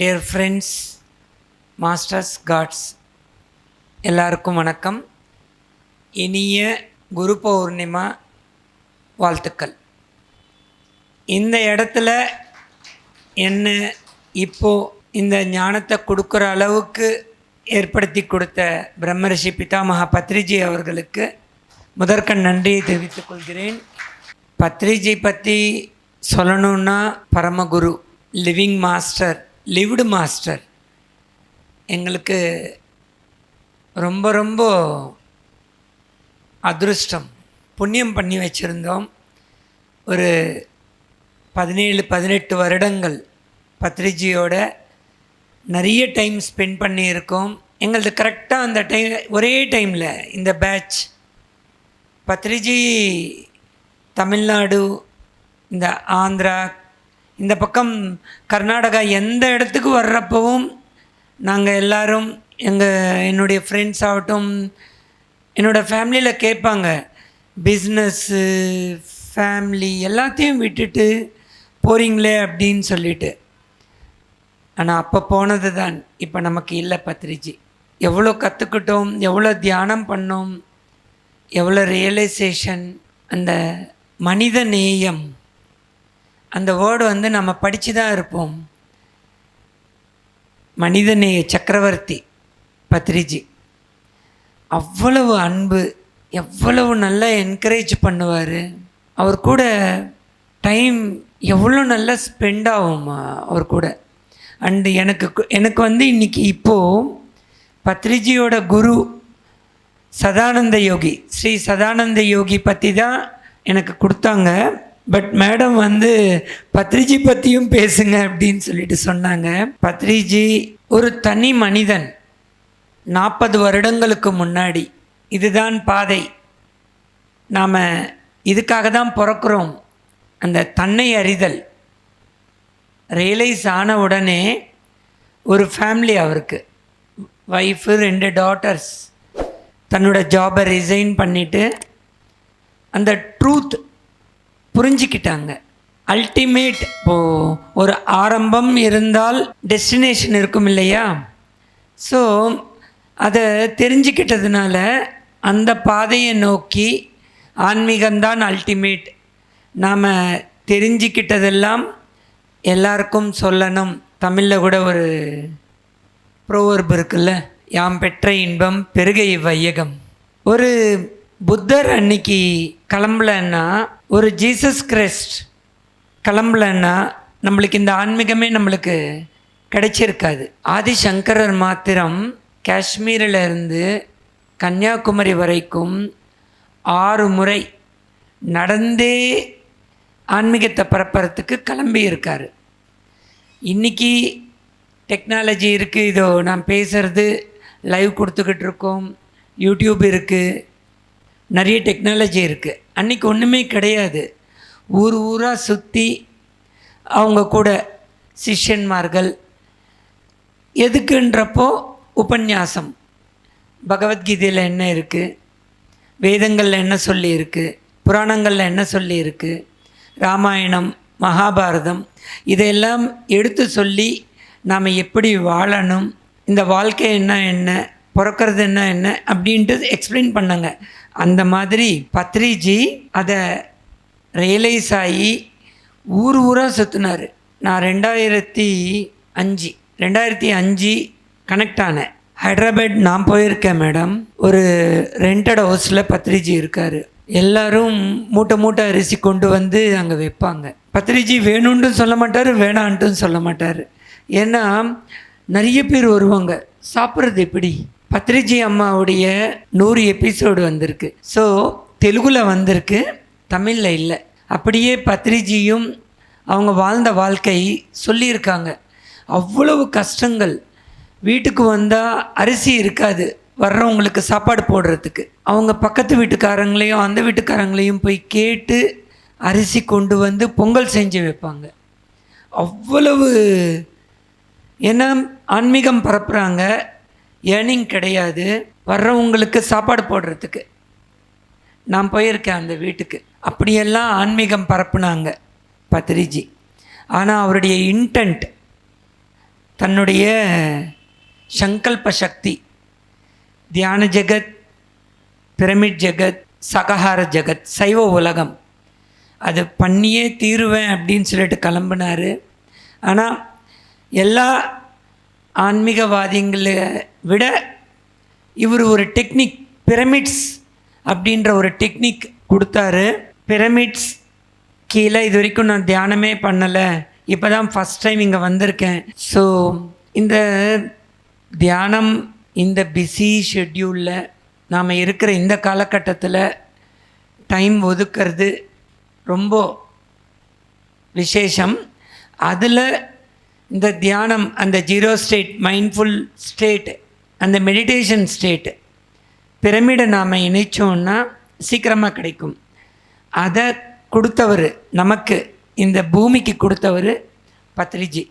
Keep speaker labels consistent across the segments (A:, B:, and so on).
A: Dear friends masters God's எல்லாருக்கும் வணக்கம். இனிய குரு பௌர்ணிமா வாழ்த்துக்கள். இந்த இடத்துல என்ன இப்போ இந்த ஞானத்தை கொடுக்குற அளவுக்கு ஏற்படுத்தி கொடுத்த பிரம்மரிஷி பிதாமகா பத்ரிஜி அவர்களுக்கு முதற்கண் நன்றியை தெரிவித்துக் கொள்கிறேன். பத்ரிஜி பற்றி சொல்லணுன்னா பரமகுரு லிவிங் மாஸ்டர் லிவ்டு மாஸ்டர் எங்களுக்கு ரொம்ப ரொம்ப அதிருஷ்டம். புண்ணியம் பண்ணி வச்சுருந்தோம். ஒரு பதினேழு பதினெட்டு வருடங்கள் பத்ரிஜியோட நிறைய டைம் ஸ்பெண்ட் பண்ணியிருக்கோம். எங்களது கரெக்டாக அந்த டைம் ஒரே டைமில் இந்த பேட்ச் பத்ரிஜி தமிழ்நாடு இந்த ஆந்திரா இந்த பக்கம் கர்நாடகா எந்த இடத்துக்கு வர்றப்பவும் நாங்கள் எல்லாரும் எங்கள் என்னுடைய ஃப்ரெண்ட்ஸ் ஆகட்டும் என்னோடய ஃபேமிலியில் கேட்பாங்க. பிஸ்னஸ்ஸு ஃபேமிலி எல்லாத்தையும் விட்டுட்டு போகிறீங்களே அப்படின்னு சொல்லிட்டு. ஆனால் அப்போ போனது தான் இப்போ நமக்கு இல்லை பத்ரிஜி. எவ்வளோ கற்றுக்கிட்டோம் எவ்வளோ தியானம் பண்ணோம் எவ்வளோ ரியலைசேஷன் அந்த மனித நேயம். அந்த வேர்டு வந்து நம்ம படித்து தான் இருப்போம். மனிதநேய சக்கரவர்த்தி பத்ரிஜி அவ்வளவு அன்பு எவ்வளவு நல்லா என்கரேஜ் பண்ணுவார். அவர் கூட டைம் எவ்வளோ நல்லா ஸ்பெண்ட் ஆகும் அவர் கூட. அண்டு எனக்கு எனக்கு வந்து இன்றைக்கி இப்போது பத்ரிஜியோட குரு சதானந்த யோகி ஸ்ரீ சதானந்த யோகி பற்றி தான் எனக்கு கொடுத்தாங்க. பட் மேடம் வந்து பத்ரிஜி பற்றியும் பேசுங்க அப்படின்னு சொல்லிட்டு சொன்னாங்க. பத்ரிஜி ஒரு தனி மனிதன். நாற்பது வருடங்களுக்கு முன்னாடி. இதுதான் பாதை. நாம் இதுக்காக தான் பிறக்கிறோம். அந்த தன்னை அறிதல். ரியலைஸ் ஆன உடனே ஒரு ஃபேமிலி அவருக்கு. ஒய்ஃபு ரெண்டு டாட்டர்ஸ் தன்னோட ஜாபை ரிசைன் பண்ணிவிட்டு அந்த ட்ரூத் புரிஞ்சிக்கிட்டாங்க. அல்டிமேட் இப்போது ஒரு ஆரம்பம் இருந்தால் டெஸ்டினேஷன் இருக்கும் இல்லையா? ஸோ அதை தெரிஞ்சுக்கிட்டதுனால அந்த பாதையை நோக்கி ஆன்மீகம்தான் அல்டிமேட் நாம் தெரிஞ்சுக்கிட்டதெல்லாம் எல்லாருக்கும் சொல்லணும். தமிழில் கூட ஒரு ப்ரோவர்ப் இருக்குல்ல யாம் பெற்ற இன்பம் பெருகை இவ்வையகம் ஒரு புத்தர் அன்னைக்கு கிளம்பலன்னா ஒரு ஜீசஸ் கிரைஸ்ட் கிளம்பலன்னா நம்மளுக்கு இந்த ஆன்மீகமே நம்மளுக்கு கிடைச்சிருக்காது. ஆதிசங்கரர் மாத்திரம் காஷ்மீரில் இருந்து கன்னியாகுமரி வரைக்கும் ஆறு முறை நடந்தே ஆன்மீகத்தை பரப்புறத்துக்கு கிளம்பி இருக்கார். இன்றைக்கி டெக்னாலஜி இருக்குது இதோ நான் பேசுகிறது லைவ் கொடுத்துக்கிட்டு இருக்கோம் யூடியூப் இருக்குது நிறைய டெக்னாலஜி இருக்குது அன்றைக்கி ஒன்றுமே கிடையாது. ஊர் ஊராக சுற்றி அவங்க கூட சிஷ்யன்மார்கள். எதுக்குன்றப்போ உபன்யாசம். பகவத்கீதையில் என்ன இருக்குது வேதங்களில் என்ன சொல்லியிருக்கு? புராணங்களில் என்ன சொல்லியிருக்கு? ராமாயணம் மகாபாரதம் இதையெல்லாம் எடுத்து சொல்லி நாம் எப்படி வாழணும்? இந்த வாழ்க்கை என்ன என்ன? பிறக்கிறது என்ன என்ன அப்படின்ட்டு எக்ஸ்பிளைன் பண்ணாங்க. அந்த மாதிரி பத்ரிஜி அதை ரியலைஸ் ஆகி ஊர் ஊராக சுற்றினார் நான் ரெண்டாயிரத்தி அஞ்சு ரெண்டாயிரத்தி அஞ்சு கனெக்ட் ஆனேன். ஹைதராபாத் நான் போயிருக்கேன் மேடம் ஒரு ரெண்டட் ஹவுஸில் பத்ரிஜி இருக்கார். எல்லாரும் மூட்டை மூட்டை அரிசி கொண்டு வந்து அங்கே வைப்பாங்க. பத்ரிஜி வேணும்ன்ட்டு சொல்ல மாட்டார் வேணான்ட்டும் சொல்ல மாட்டார். ஏன்னா நிறைய பேர் வருவாங்க. சாப்பிட்றது எப்படி? பத்ரிஜி அம்மாவுடைய நூறு எபிசோடு வந்திருக்கு. ஸோ தெலுங்கில் வந்திருக்கு தமிழில் இல்லை. அப்படியே பத்ரிஜியும் அவங்க வாழ்ந்த வாழ்க்கை சொல்லியிருக்காங்க. அவ்வளவு கஷ்டங்கள். வீட்டுக்கு வந்தால் அரிசி இருக்காது வர்றவங்களுக்கு சாப்பாடு போடுறதுக்கு. அவங்க பக்கத்து வீட்டுக்காரங்களையும் அந்த வீட்டுக்காரங்களையும் போய் கேட்டு அரிசி கொண்டு வந்து பொங்கல் செஞ்சு வைப்பாங்க. அவ்வளவு ஏன்னா ஆன்மீகம் பரப்புகிறாங்க ஏர்னிங் கிடையாது. வர்றவங்களுக்கு சாப்பாடு போடுறதுக்கு. நான் போயிருக்கேன் அந்த வீட்டுக்கு. அப்படியெல்லாம் ஆன்மீகம் பரப்புனாங்க பத்ரிஜி. ஆனால் அவருடைய இன்டென்ட் தன்னுடைய சங்கல்ப சக்தி தியான ஜெகத் பிரமிட் ஜெகத் சகஹார ஜெகத் சைவ உலகம் அது பண்ணியே தீருவேன் அப்படின்னு சொல்லிட்டு கிளம்புனார். ஆனால் எல்லா ஆன்மீகவாதிங்களை விட இவர் ஒரு டெக்னிக் பிரமிட்ஸ் அப்படின்ற ஒரு டெக்னிக் கொடுத்தாரு. பிரமிட்ஸ் கீழே இது வரைக்கும் நான் தியானமே பண்ணலை. இப்போ தான் ஃபஸ்ட் டைம் இங்கே வந்திருக்கேன். ஸோ இந்த தியானம் இந்த பிஸி ஷெட்யூலில் நாம் இருக்கிற இந்த காலகட்டத்தில் டைம் ஒதுக்கிறது ரொம்ப விசேஷம். அதில் இந்த தியானம் அந்த ஜீரோ ஸ்டேட் மைண்ட்ஃபுல் ஸ்டேட் அந்த மெடிடேஷன் ஸ்டேட் பிரமிடை நாம் இணைச்சோன்னா சீக்கிரமாக கிடைக்கும். அதை கொடுத்தவர் நமக்கு இந்த பூமிக்கு கொடுத்தவர் பத்ரிஜி.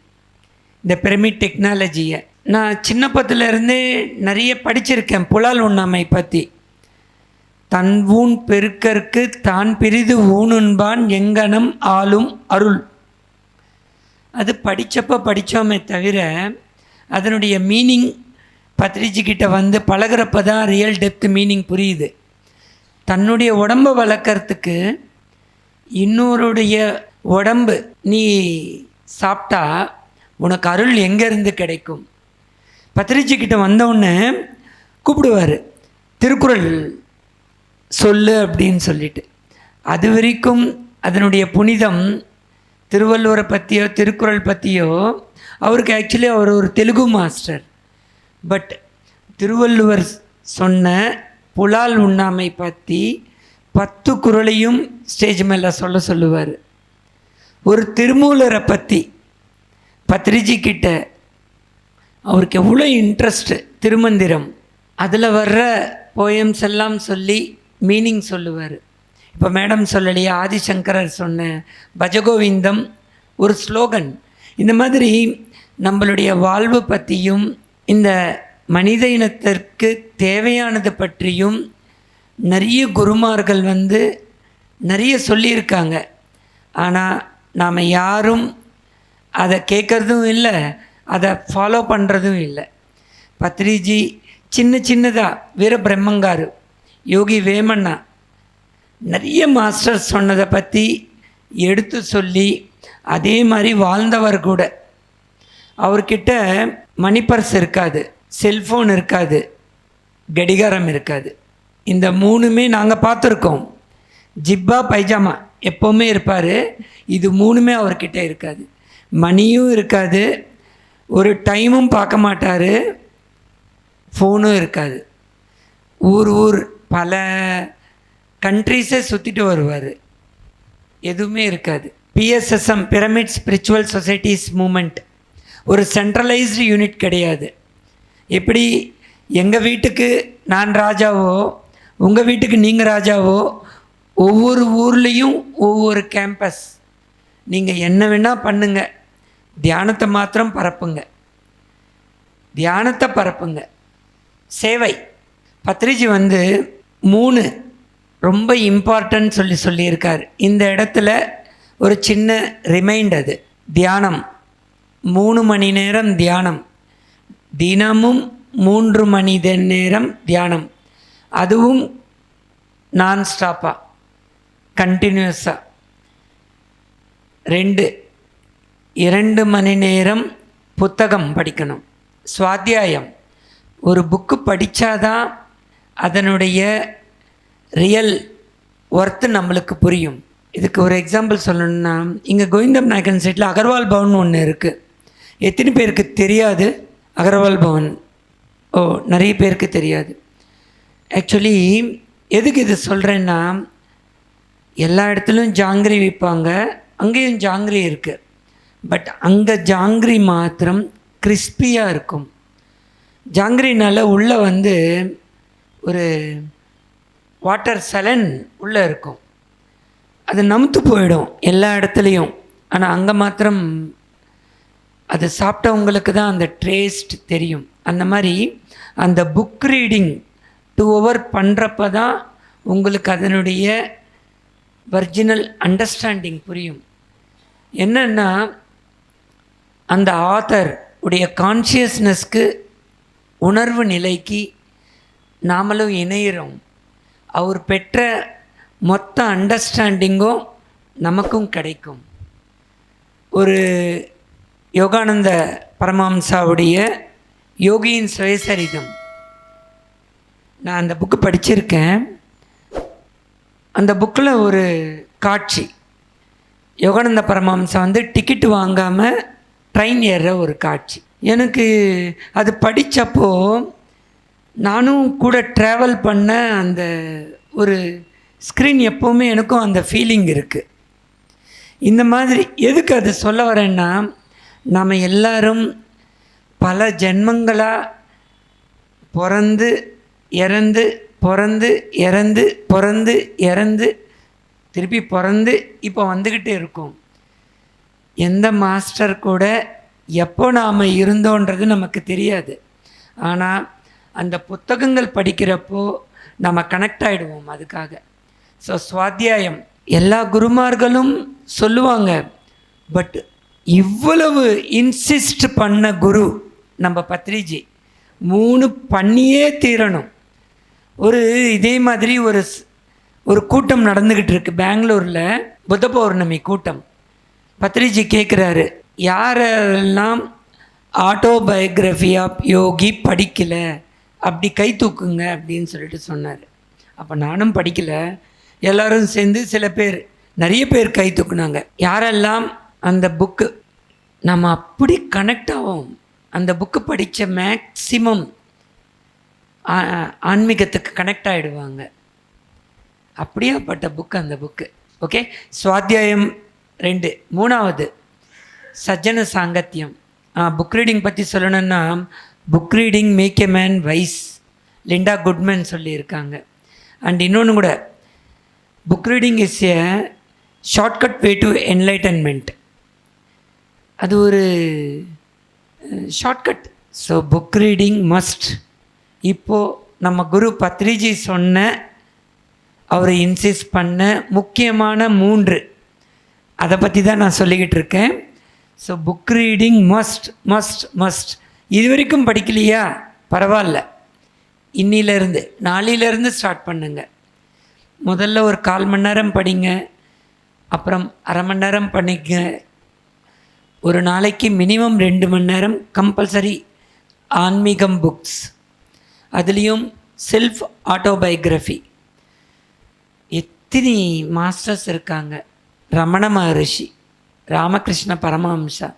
A: இந்த பிரமிட் டெக்னாலஜியை. நான் சின்னப்பத்துலேருந்தே நிறைய படிச்சிருக்கேன் புலால் உண்ணாமை பற்றி தன் ஊன் பெருக்கற்கு தான் பிரிது ஊனுண்பான் எங்கனம் ஆளும் அருள். அது படித்தப்போ படித்தோமே தவிர அதனுடைய மீனிங் பத்ரிஜி வந்து பழகுறப்ப தான் ரியல் டெப்த் மீனிங் புரியுது. தன்னுடைய உடம்பை வளர்க்குறதுக்கு இன்னொருடைய உடம்பு நீ சாப்பிட்டா உனக்கு அருள் எங்கேருந்து கிடைக்கும்? பத்ரிஜி வந்தவுடனே கூப்பிடுவார் திருக்குறள் சொல்லு அப்படின்னு சொல்லிட்டு. அது வரைக்கும் அதனுடைய புனிதம் திருவள்ளுவரை பற்றியோ திருக்குறள் பற்றியோ அவருக்கு ஆக்சுவலி அவர் ஒரு தெலுங்கு மாஸ்டர் பட் திருவள்ளுவர் சொன்ன புலால் உண்ணாமை பற்றி பத்து குறளையும் ஸ்டேஜ் மேலே சொல்ல சொல்லுவார். ஒரு திருமூலரை பற்றி பத்ரிஜி கிட்ட அவருக்கு எவ்வளோ இன்ட்ரெஸ்ட்டு திருமந்திரம். அதில் வர்ற போயம்ஸ் எல்லாம் சொல்லி மீனிங் சொல்லுவார். இப்போ மேடம் சொல்லலையே ஆதிசங்கரர் சொன்ன பஜகோவிந்தம் ஒரு ஸ்லோகன். இந்த மாதிரி நம்மளுடைய வாழ்வு பற்றியும் இந்த மனித இனத்திற்கு தேவையானது பற்றியும் நிறைய குருமார்கள் வந்து நிறைய சொல்லியிருக்காங்க. ஆனால் நாம் யாரும் அதை கேட்குறதும் இல்லை அதை ஃபாலோ பண்ணுறதும் இல்லை. பத்ரிஜி சின்ன சின்னதாக வீர பிரம்மங்காரு யோகி வேமண்ணா நிறைய மாஸ்டர் சொன்னதை பற்றி எடுத்து சொல்லி அதே மாதிரி வாழ்ந்தவர் கூட. அவர்கிட்ட மணி பர்ஸ் இருக்காது செல்ஃபோன் இருக்காது கடிகாரம் இருக்காது. இந்த மூணுமே நாங்கள் பார்த்துருக்கோம். ஜிப்பா பைஜாமா எப்போவுமே இருப்பார். இது மூணுமே அவர்கிட்ட இருக்காது. மணியும் இருக்காது ஒரு டைமும் பார்க்க மாட்டார் ஃபோனும் இருக்காது. ஊர் ஊர் பல கண்ட்ரீஸை சுற்றிட்டு வருவார். எதுவுமே இருக்காது. PSSM pyramid spiritual societies movement ஒரு சென்ட்ரலைஸ்டு யூனிட் கிடையாது. எப்படி எங்கள் வீட்டுக்கு நான் ராஜாவோ உங்கள் வீட்டுக்கு நீங்கள் ராஜாவோ ஒவ்வொரு ஊர்லேயும் ஒவ்வொரு கேம்பஸ் நீங்கள் என்ன வேணால் பண்ணுங்க. தியானத்தை மாத்திரம் பரப்புங்க. தியானத்தை பரப்புங்க. சேவை. பத்ரிஜி வந்து மூணு ரொம்ப இம்பார்ட்டன்ட் சொல்லி சொல்லியிருக்கார். இந்த இடத்துல ஒரு சின்ன ரிமைண்ட் அது. தியானம். மூணு மணி நேரம் தியானம். தினமும் மூன்று மணி நேரம் தியானம். அதுவும் நான் ஸ்டாப்பாக கண்டினியூஸாக ரெண்டு இரண்டு மணி நேரம் புத்தகம் படிக்கணும். சுவாத்தியாயம். ஒரு புக்கு படித்தாதான் அதனுடைய ரியல் ஒர்த்து நம்மளுக்கு புரியும். இதுக்கு ஒரு எக்ஸாம்பிள் சொல்லணும்னா இங்கே கோவிந்தம் நாயக்கன் சைட்டில் அகர்வால் பவன் ஒன்று இருக்குது எத்தனை பேருக்கு தெரியாது அகர்வால் பவன்? ஓ நிறைய பேருக்கு தெரியாது. ஆக்சுவலி எதுக்கு இது சொல்கிறேன்னா எல்லா இடத்துலையும் ஜாங்கிரி விற்பாங்க அங்கேயும் ஜாங்கிரி இருக்குது பட் அங்கே ஜாங்கிரி மாத்திரம் கிறிஸ்பியாக இருக்கும். ஜாங்கிரினால உள்ளே வந்து ஒரு வாட்டர் சலன் உள்ளே இருக்கும். அது நமுத்து போயிடும் எல்லா இடத்துலையும். ஆனால் அங்கே மாத்திரம் அது சாப்பிட்டவங்களுக்கு தான் அந்த டேஸ்ட் தெரியும். அந்த மாதிரி அந்த புக் ரீடிங் டூ ஹவர் பண்ணுறப்ப தான் உங்களுக்கு அதனுடைய ஒரிஜினல் அண்டர்ஸ்டாண்டிங் புரியும். என்னென்னா அந்த ஆத்தர் உடைய கான்ஷியஸ்னஸ்க்கு உணர்வு நிலைக்கு நாமளும் இணையிறோம். அவர் பெற்ற மொத்த அண்டர்ஸ்டாண்டிங்கும் நமக்கும் கிடைக்கும். ஒரு யோகானந்த பரமஹம்சாவுடைய யோகியின் சுயசரிதம். நான் அந்த புக்கு படிச்சிருக்கேன். அந்த புக்கில் ஒரு காட்சி. யோகானந்த பரமஹம்சா வந்து டிக்கெட் வாங்காமல் ட்ரெயின் ஏறுற ஒரு காட்சி. எனக்கு அது படித்தப்போ நானும் கூட ட்ராவல் பண்ண அந்த ஒரு ஸ்க்ரீன் எப்போவுமே எனக்கும் அந்த ஃபீலிங் இருக்குது இந்த மாதிரி எதுக்கு அது சொல்ல வரேன்னா நாம் எல்லாரும் பல ஜென்மங்களாக பிறந்து இறந்து பிறந்து இறந்து பிறந்து இறந்து திருப்பி பிறந்து இப்போ வந்துக்கிட்டே இருக்கோம். எந்த மாஸ்டர் கூட எப்போ நாம் இருந்தோன்றது நமக்கு தெரியாது. ஆனால் அந்த புத்தகங்கள் படிக்கிறப்போ நம்ம கனெக்ட் ஆகிடுவோம் அதுக்காக. ஸோ சுவாத்தியாயம். எல்லா குருமார்களும் சொல்லுவாங்க பட் இவ்வளவு இன்சிஸ்ட் பண்ண குரு நம்ம பத்ரிஜி. மூணு பண்ணியே தீரணும். ஒரு இதே மாதிரி ஒரு ஸ்- ஒரு கூட்டம் நடந்துக்கிட்டு இருக்கு. பெங்களூரில் புத்த பௌர்ணமி கூட்டம். பத்ரிஜி கேட்குறாரு யாரெல்லாம் ஆட்டோபயோகிராஃபி ஆஃப் யோகி படிக்கலை அப்படி கை தூக்குங்க அப்படின்னு சொல்லிட்டு சொன்னார். அப்போ நானும் படிக்கலை. எல்லோரும் சேர்ந்து சில பேர் நிறைய பேர் கை தூக்குனாங்க. யாரெல்லாம் அந்த புக்கு நம்ம அப்படி கனெக்ட் ஆகும் அந்த புக்கு படித்த மேக்சிமம் ஆன்மீகத்துக்கு கனெக்ட் ஆகிடுவாங்க அப்படியாப்பட்ட புக்கு அந்த புக்கு ஓகே சுவாத்தியாயம் ரெண்டு. மூணாவது. சஜ்ஜன சாங்கத்தியம். புக் ரீடிங் பற்றி சொல்லணுன்னா book reading make a man wise Linda Goodman சொல்லியிருக்காங்க. அண்ட் இன்னொன்று கூட book reading is a shortcut way to enlightenment அது ஒரு shortcut so book reading must இப்போது நம்ம குரு பத்ரிஜி சொன்ன அவர் இன்சிஸ்ட் பண்ண முக்கியமான மூன்று. அதை பற்றி தான் நான் சொல்லிக்கிட்டு இருக்கேன். So book reading must must must இது வரைக்கும் படிக்கலையா? பரவாயில்ல. இன்னிலேருந்து நாளையிலேருந்து ஸ்டார்ட் பண்ணுங்க. முதல்ல ஒரு கால் மணி நேரம் படிங்க. அப்புறம் அரை மணி நேரம் பண்ணிக்க ஒரு நாளைக்கு மினிமம் ரெண்டு மணி நேரம் கம்பல்சரி ஆன்மீகம் புக்ஸ் அதுலேயும் செல்ஃப் ஆட்டோபயோக்ராஃபி எத்தனை மாஸ்டர்ஸ் இருக்காங்க. ரமண மகரிஷி ராமகிருஷ்ண பரமஹம்சா.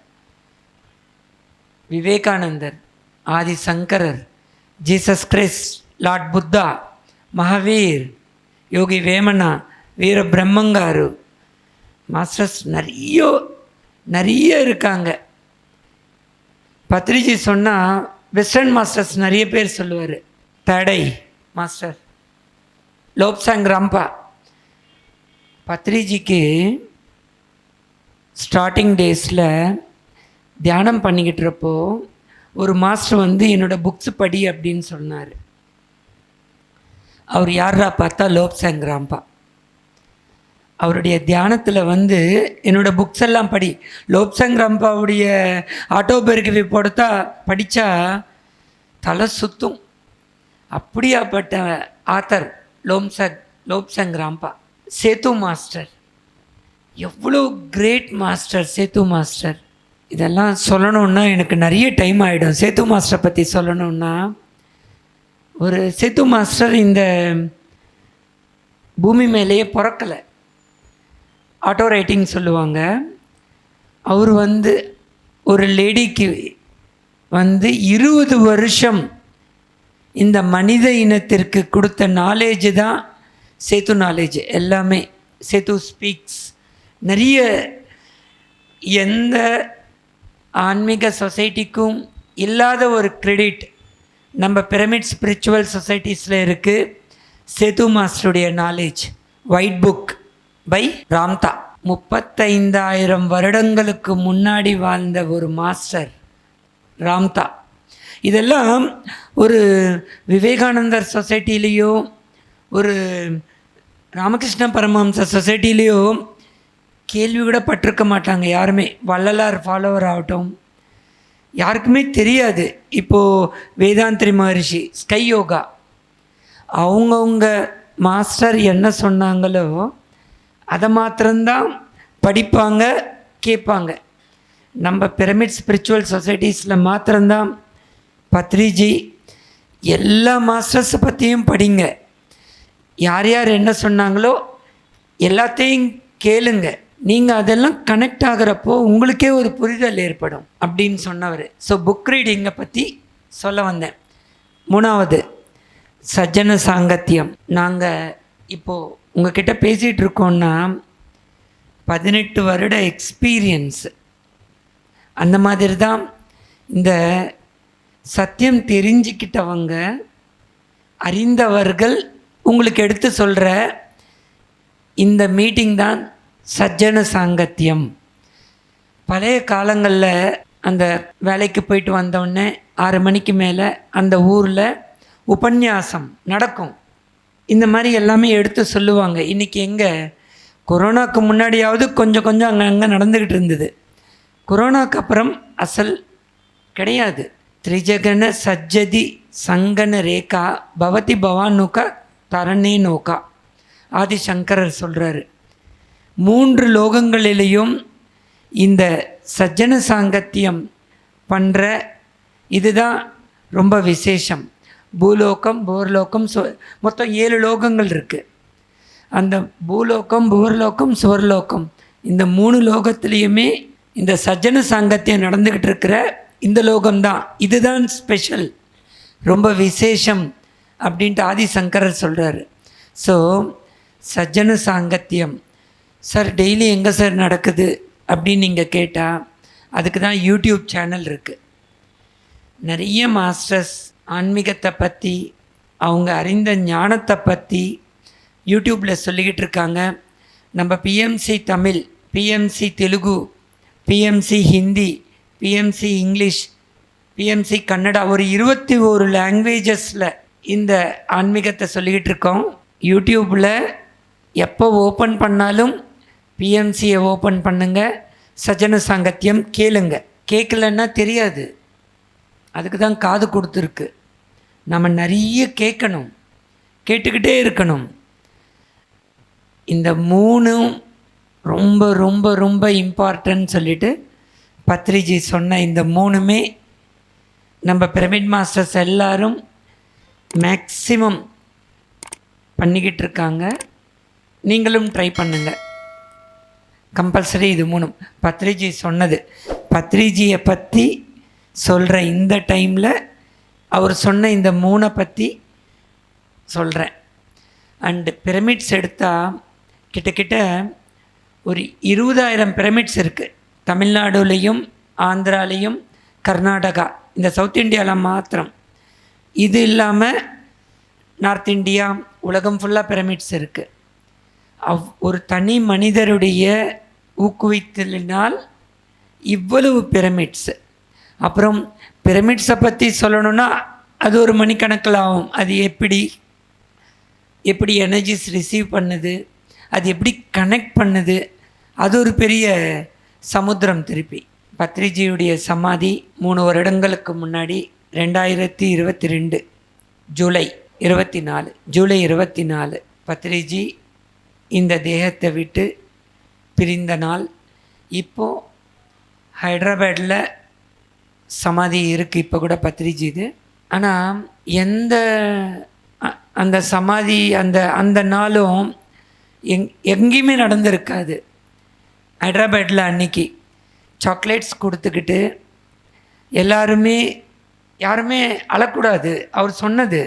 A: விவேகானந்தர் ஆதி சங்கரர் Jesus Christ Lord Buddha Mahavir Yogi Vemana Veera பிரம்மங்காரு masters நிறைய நிறைய இருக்காங்க. பத்ரிஜி சொன்னால் வெஸ்டர்ன் மாஸ்டர்ஸ் நிறைய பேர் சொல்லுவார். தடை மாஸ்டர் லோப்சாங் ரம்பா. பத்ரிஜிக்கு ஸ்டார்டிங் டேஸில் தியானம் பண்ணிக்கிட்டுறப்போ ஒரு மாஸ்டர் வந்து என்னோட புக்ஸ் படி அப்படின்னு சொன்னார். அவர் யாரா பார்த்தா லோப்சங்கிராம்பா ராம்பா அவருடைய தியானத்தில் வந்து என்னோட புக்ஸ் எல்லாம் படி. லோப்சங் ரம்பாவுடைய ஆட்டோபயோகிராஃபி போடுத்தா படித்தா தலை சுத்தும். அப்படியாப்பட்ட ஆத்தர் லோம்சங் லோப்சங் ராம்பா சேத்து மாஸ்டர். எவ்வளோ கிரேட் மாஸ்டர் சேத்து மாஸ்டர். இதெல்லாம் சொல்லணுன்னா எனக்கு நிறைய டைம் ஆகிடும் சேத்து மாஸ்டரை பற்றி சொல்லணுன்னா ஒரு சேத்து மாஸ்டர் இந்த பூமி மேலேயே பிறக்கலை. ஆட்டோ ரைட்டிங் சொல்லுவாங்க. அவர் வந்து ஒரு லேடிக்கு வந்து இருபது வருஷம் இந்த மனித இனத்திற்கு கொடுத்த நாலேஜ் தான் சேத்து நாலேஜ் எல்லாமே சேத்து ஸ்பீக்ஸ் நிறைய எந்த ஆன்மீக சொசைட்டிக்கும் இல்லாத ஒரு கிரெடிட் நம்ம பிரமிட் ஸ்பிரிச்சுவல் சொசைட்டிஸில் இருக்குது Seth மாஸ்டருடைய knowledge white book by Ramtha முப்பத்தைந்தாயிரம் வருடங்களுக்கு முன்னாடி வாழ்ந்த ஒரு மாஸ்டர் ராம்தா. இதெல்லாம் ஒரு விவேகானந்தர் சொசைட்டிலேயோ ஒரு ராமகிருஷ்ண பரமஹம்ச சொசைட்டிலேயோ கேள்வி கூட பட்டிருக்க மாட்டாங்க யாருமே. வள்ளலார் ஃபாலோவர் ஆகட்டும். யாருக்குமே தெரியாது. இப்போது வேதாந்திரி மகரிஷி ஸ்கை யோகா அவங்கவுங்க மாஸ்டர் என்ன சொன்னாங்களோ அதை மாத்திரம்தான் படிப்பாங்க கேட்பாங்க. நம்ம பிரமிட் ஸ்பிரிச்சுவல் சொசைட்டிஸில் மாத்திரம்தான் பத்ரிஜி எல்லா மாஸ்டர்ஸை பற்றியும் படிங்க. யார் யார் என்ன சொன்னாங்களோ எல்லாத்தையும் கேளுங்கள் நீங்கள் அதெல்லாம் கனெக்ட் ஆகிறப்போ உங்களுக்கே ஒரு புரிதல் ஏற்படும் அப்படின்னு சொன்னவர். ஸோ புக் ரீடிங்கை பற்றி சொல்ல வந்தேன். மூணாவது சஜ்ஜன சாங்கத்தியம். நாங்கள் இப்போது உங்ககிட்ட பேசிகிட்டு இருக்கோன்னா பதினெட்டு வருட எக்ஸ்பீரியன்ஸ் அந்த மாதிரி தான் இந்த சத்தியம் தெரிஞ்சுக்கிட்டவங்க அறிந்தவர்கள் உங்களுக்கு எடுத்து சொல்கிற இந்த மீட்டிங் தான் சஜ்ஜன சாங்கத்தியம். பழைய காலங்களில் அந்த வேலைக்கு போயிட்டு வந்தோடனே ஆறு மணிக்கு மேலே அந்த ஊரில் உபன்யாசம் நடக்கும். இந்த மாதிரி எல்லாமே எடுத்து சொல்லுவாங்க. இன்றைக்கி எங்கே? கொரோனாக்கு முன்னாடியாவது கொஞ்சம் கொஞ்சம் அங்கே அங்கே நடந்துக்கிட்டு இருந்தது. கொரோனாக்கு அப்புறம் அசல் கிடையாது. திரிஜகன சஜ்ஜதி சங்கன ரேகா பவதி பவான் நோக்கா தரணே நோக்கா ஆதிசங்கரர் சொல்கிறாரு மூன்று லோகங்களிலேயும் இந்த சஜ்ஜன சாங்கத்தியம் பண்ணுற இதுதான் ரொம்ப விசேஷம். பூலோகம் போர்லோகம் சு மொத்தம் ஏழு லோகங்கள் இருக்குது அந்த பூலோகம் புவர்லோகம் சுவர்லோகம் இந்த மூணு லோகத்துலேயுமே இந்த சஜ்ஜன சாங்கத்தியம் நடந்துக்கிட்டு இருக்கிற இந்த லோகம்தான். இதுதான் ஸ்பெஷல் ரொம்ப விசேஷம் அப்படின்ட்டு ஆதிசங்கரர் சொல்கிறாரு ஸோ சஜ்ஜன சாங்கத்தியம் சார் டெய்லி எங்கே சார் நடக்குது? அப்படின்னு நீங்கள் கேட்டால் அதுக்கு தான் யூடியூப் சேனல் இருக்குது நிறைய மாஸ்டர்ஸ் ஆன்மீகத்தை பற்றி அவங்க அறிந்த ஞானத்தை பற்றி யூடியூப்பில் சொல்லிக்கிட்டு இருக்காங்க. நம்ம PMC Tamil PMC Telugu PMC Hindi PMC English PMC Kannada ஒரு இருபத்தி ஒரு லாங்குவேஜஸில் இந்த ஆன்மீகத்தை சொல்லிக்கிட்டு இருக்கோம். யூடியூப்பில் எப்போ ஓப்பன் பண்ணாலும் பிஎம்சியை ஓப்பன் பண்ணுங்கள் சஜன சாங்கத்தியம் கேளுங்க. கேட்கலன்னா தெரியாது. அதுக்கு தான் காது கொடுத்துருக்கு. நம்ம நிறைய கேட்கணும். கேட்டுக்கிட்டே இருக்கணும். இந்த மூணும் ரொம்ப ரொம்ப ரொம்ப இம்பார்ட்டன்ட் சொல்லிட்டு பத்ரிஜி சொன்ன இந்த மூணுமே நம்ம பிரமிட் மாஸ்டர்ஸ் எல்லாரும் மேக்சிமம் பண்ணிக்கிட்டு இருக்காங்க. நீங்களும் ட்ரை பண்ணுங்கள் கம்பல்சரி இது மூணும். பத்ரிஜி சொன்னது. பத்ரிஜியை பற்றி சொல்கிற இந்த டைமில் அவர் சொன்ன இந்த மூணை பற்றி சொல்கிறேன் அண்டு பிரமிட்ஸ் எடுத்தால் கிட்டக்கிட்ட ஒரு இருபதாயிரம் பிரமிட்ஸ் இருக்குது தமிழ்நாடுலேயும் ஆந்திராலேயும் கர்நாடகா. இந்த சவுத் இந்தியாவில் மாத்திரம். இது இல்லாமல் நார்த் இந்தியா உலகம் ஃபுல்லாக பிரமிட்ஸ் இருக்குது அவ் ஒரு தனி மனிதருடைய ஊக்குவித்தலினால் இவ்வளவு பிரமிட்ஸ் அப்புறம் பிரமிட்ஸை பற்றி சொல்லணும்னா அது ஒரு மணிக்கணக்கில் ஆகும் அது எப்படி எப்படி எனர்ஜிஸ் ரிசீவ் பண்ணுது அது எப்படி கனெக்ட் பண்ணுது அது ஒரு பெரிய சமுத்திரம் திருப்பி. பத்ரிஜியுடைய சமாதி மூணு வருடங்களுக்கு முன்னாடி ரெண்டாயிரத்தி இருபத்தி ரெண்டு ஜூலை இருபத்தி நாலு ஜூலை இருபத்தி நாலு பத்ரிஜி இந்த தேகத்தை விட்டு பிரிந்த நாள். இப்போது ஹைட்ராபேடில் சமாதி இருக்குது இப்போ கூட பத்ரிஜி இது. ஆனால் எந்த அந்த சமாதி அந்த அந்த நாளும் எங் எங்கேயுமே நடந்திருக்காது. ஹைதராபாடில் அன்னைக்கு சாக்லேட்ஸ் கொடுத்துக்கிட்டு எல்லாருமே யாருமே அழக்கூடாது. அவர் சொன்னது.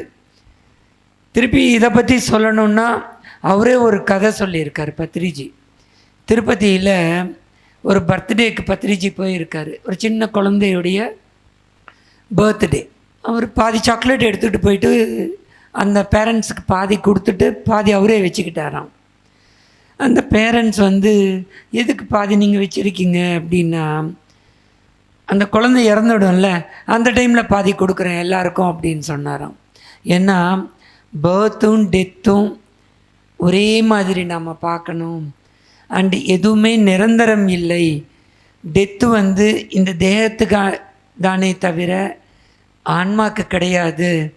A: திருப்பி இதை பற்றி சொல்லணுன்னா அவரே ஒரு கதை சொல்லியிருக்கார் பத்ரிஜி. திருப்பதியில் ஒரு பர்த்டேக்கு பத்ரிஜி போயிருக்காரு. ஒரு சின்ன குழந்தையுடைய பர்த்டே. அவர் பாதி சாக்லேட் எடுத்துகிட்டு போயிட்டு அந்த பேரண்ட்ஸுக்கு பாதி கொடுத்துட்டு பாதி அவரே வச்சுக்கிட்டாராம். அந்த பேரண்ட்ஸ் வந்து எதுக்கு பாதி நீங்கள் வச்சுருக்கீங்க? அப்படின்னா அந்த குழந்தை இறந்துடும்ல அந்த டைமில் பாதி கொடுக்குறேன் எல்லாருக்கும் அப்படின்னு சொன்னாராம். ஏன்னா பேர்த்தும் டெத்தும் ஒரே மாதிரி நாம் பார்க்கணும். அண்டு எதுவுமே நிரந்தரம் இல்லை. டெத்து வந்து இந்த தேகத்துக்கா தானே தவிர ஆன்மாக்கு கிடையாது.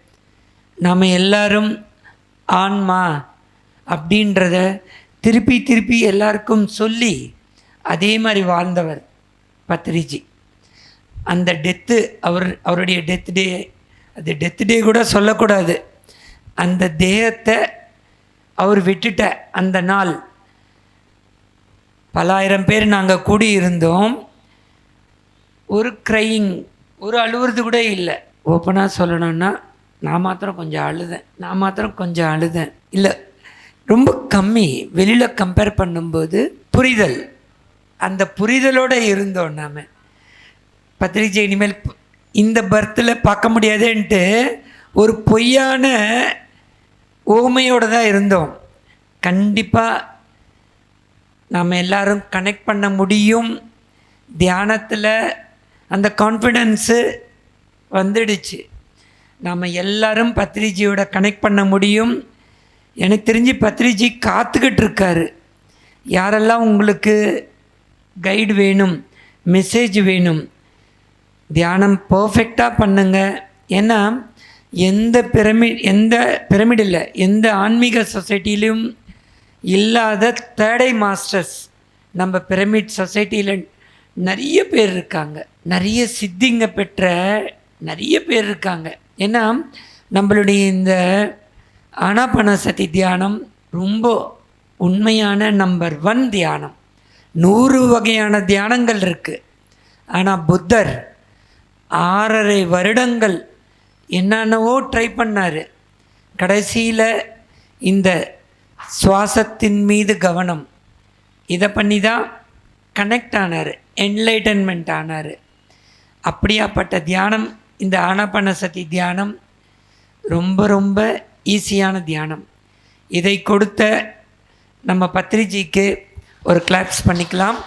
A: நாம் எல்லாரும் ஆன்மா அப்படின்றத திருப்பி திருப்பி எல்லாருக்கும் சொல்லி அதே மாதிரி வாழ்ந்தவர் பத்ரிஜி. அந்த டெத்து அவர் அவருடைய டெத் டே அது டெத் டே கூட சொல்லக்கூடாது. அந்த தேகத்தை அவர் விட்டுட்ட அந்த நாள் பலாயிரம் பேர் நாங்கள் கூடியிருந்தோம். ஒரு க்ரையிங் ஒரு அழுவுறது கூட இல்லை. ஓப்பனாக சொல்லணும்னா நான் மாத்திரம் கொஞ்சம் அழுதேன். நான் மாத்திரம் கொஞ்சம் அழுதேன். இல்லை ரொம்ப கம்மி. வெளியில் கம்பேர் பண்ணும்போது புரிதல். அந்த புரிதலோடு இருந்தோம் நாம். பத்திரிகை இனிமேல் இந்த பர்த்தில் பார்க்க முடியாதுன்ட்டு ஒரு பொய்யான ஓமையோடு தான் இருந்தோம். கண்டிப்பாக நாம் எல்லோரும் கனெக்ட் பண்ண முடியும். தியானத்தில் அந்த கான்ஃபிடென்ஸு வந்துடுச்சு. நாம் எல்லாரும் பத்ரிஜியோட கனெக்ட் பண்ண முடியும். எனக்கு தெரிஞ்சு பத்ரிஜி காத்துக்கிட்டு இருக்காரு. யாரெல்லாம் உங்களுக்கு கைடு வேணும் மெசேஜ் வேணும் தியானம் பர்ஃபெக்டாக பண்ணுங்க. ஏன்னா எந்த பிரமிட் எந்த பிரமிடில் எந்த ஆன்மீக சொசைட்டிலையும் இல்லாத தேர்டை மாஸ்டர்ஸ் நம்ம பிரமிட் சொசைட்டியில் நிறைய பேர் இருக்காங்க. நிறைய சித்திங்க பெற்ற நிறைய பேர் இருக்காங்க. ஏன்னா நம்மளுடைய இந்த ஆனாபானசதி தியானம் ரொம்ப உண்மையான நம்பர் ஒன் தியானம். நூறு வகையான தியானங்கள் இருக்குது ஆனால் புத்தர் ஆறரை வருடங்கள் என்னென்னவோ ட்ரை பண்ணார். கடைசியில் இந்த சுவாசத்தின் மீது கவனம். இதை பண்ணி தான் கனெக்ட் ஆனார் என்லைட்டன்மெண்ட் ஆனார். அப்படியாப்பட்ட தியானம் இந்த ஆனாபானசதி தியானம் ரொம்ப ரொம்ப ஈஸியான தியானம். இதை கொடுத்த நம்ம பத்ரிஜிக்கு ஒரு கிளாப்ஸ் பண்ணிக்கலாம்.